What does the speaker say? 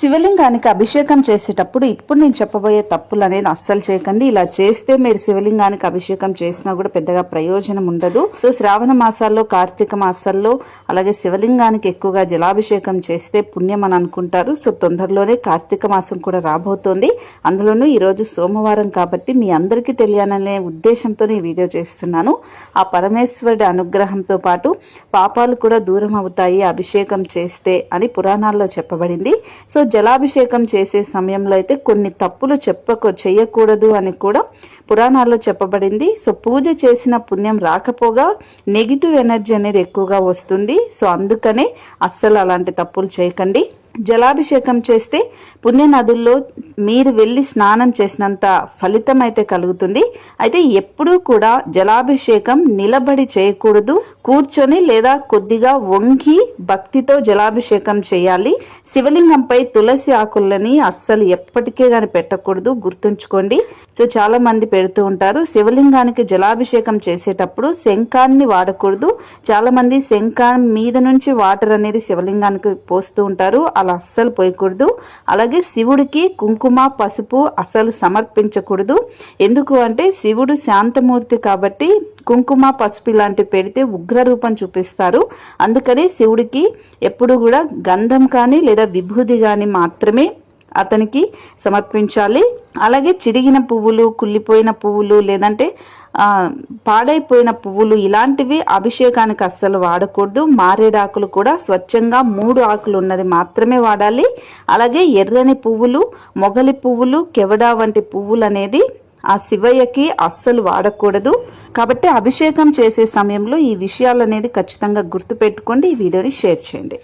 శివలింగానికి అభిషేకం చేసేటప్పుడు ఇప్పుడు నేను చెప్పబోయే తప్పులు అనేది అస్సలు చేయకండి. ఇలా చేస్తే మీరు శివలింగానికి అభిషేకం చేసినా కూడా పెద్దగా ప్రయోజనం ఉండదు. సో శ్రావణ మాసాల్లో కార్తీక మాసాల్లో అలాగే శివలింగానికి ఎక్కువగా జలాభిషేకం చేస్తే పుణ్యం అని అనుకుంటారు. సో తొందరలోనే కార్తీక మాసం కూడా రాబోతోంది. అందులోనూ ఈరోజు సోమవారం కాబట్టి మీ అందరికీ తెలియాలనే ఉద్దేశంతో ఈ వీడియో చేస్తున్నాను. ఆ పరమేశ్వరుడి అనుగ్రహంతో పాటు పాపాలు కూడా దూరం అవుతాయి అభిషేకం చేస్తే అని పురాణాల్లో చెప్పబడింది. సో జలాభిషేకం చేసే సమయంలో అయితే కొన్ని తప్పులు చెప్పకు చేయకూడదు అని కూడా పురాణాల్లో చెప్పబడింది. సో పూజ చేసిన పుణ్యం రాకపోగా నెగిటివ్ ఎనర్జీ అనేది ఎక్కువగా వస్తుంది. సో అందుకనే అస్సలు అలాంటి తప్పులు చేయకండి. జలాభిషేకం చేస్తే పుణ్య నదుల్లో మీరు వెళ్ళి స్నానం చేసినంత ఫలితం అయితే కలుగుతుంది. అయితే ఎప్పుడూ కూడా జలాభిషేకం నిలబడి చేయకూడదు. కూర్చొని లేదా కొద్దిగా వంగి భక్తితో జలాభిషేకం చేయాలి. శివలింగంపై తులసి ఆకులని అస్సలు ఎప్పటికే కానీ పెట్టకూడదు. గుర్తుంచుకోండి. సో చాలా మంది పెడుతూ ఉంటారు. శివలింగానికి జలాభిషేకం చేసేటప్పుడు శంఖాన్ని వాడకూడదు. చాలా మంది శంఖం మీద నుంచి వాటర్ అనేది శివలింగానికి పోస్తూ ఉంటారు. అలా అస్సలు పోయకూడదు. అలాగే శివుడికి కుంకుమ పసుపు అసలు సమర్పించకూడదు. ఎందుకు అంటే శివుడు శాంతమూర్తి కాబట్టి కుంకుమ పసుపు ఇలాంటివి పెడితే ఉగ్ర రూపం చూపిస్తారు. అందుకని శివుడికి ఎప్పుడు కూడా గంధం కానీ లేదా విభూది కానీ మాత్రమే అతనికి సమర్పించాలి. అలాగే చిరిగిన పువ్వులు కుళ్ళిపోయిన పువ్వులు లేదంటే పాడైపోయిన పువ్వులు ఇలాంటివి అభిషేకానికి అస్సలు వాడకూడదు. మారేడాకులు కూడా స్వచ్ఛంగా మూడు ఆకులు ఉన్నది మాత్రమే వాడాలి. అలాగే ఎర్రని పువ్వులు మొగలి పువ్వులు కెవడా వంటి పువ్వులు అనేది ఆ శివయ్యకి అస్సలు వాడకూడదు. కాబట్టి అభిషేకం చేసే సమయంలో ఈ విషయాలు అనేది ఖచ్చితంగా గుర్తుపెట్టుకోండి. ఈ వీడియోని షేర్ చేయండి.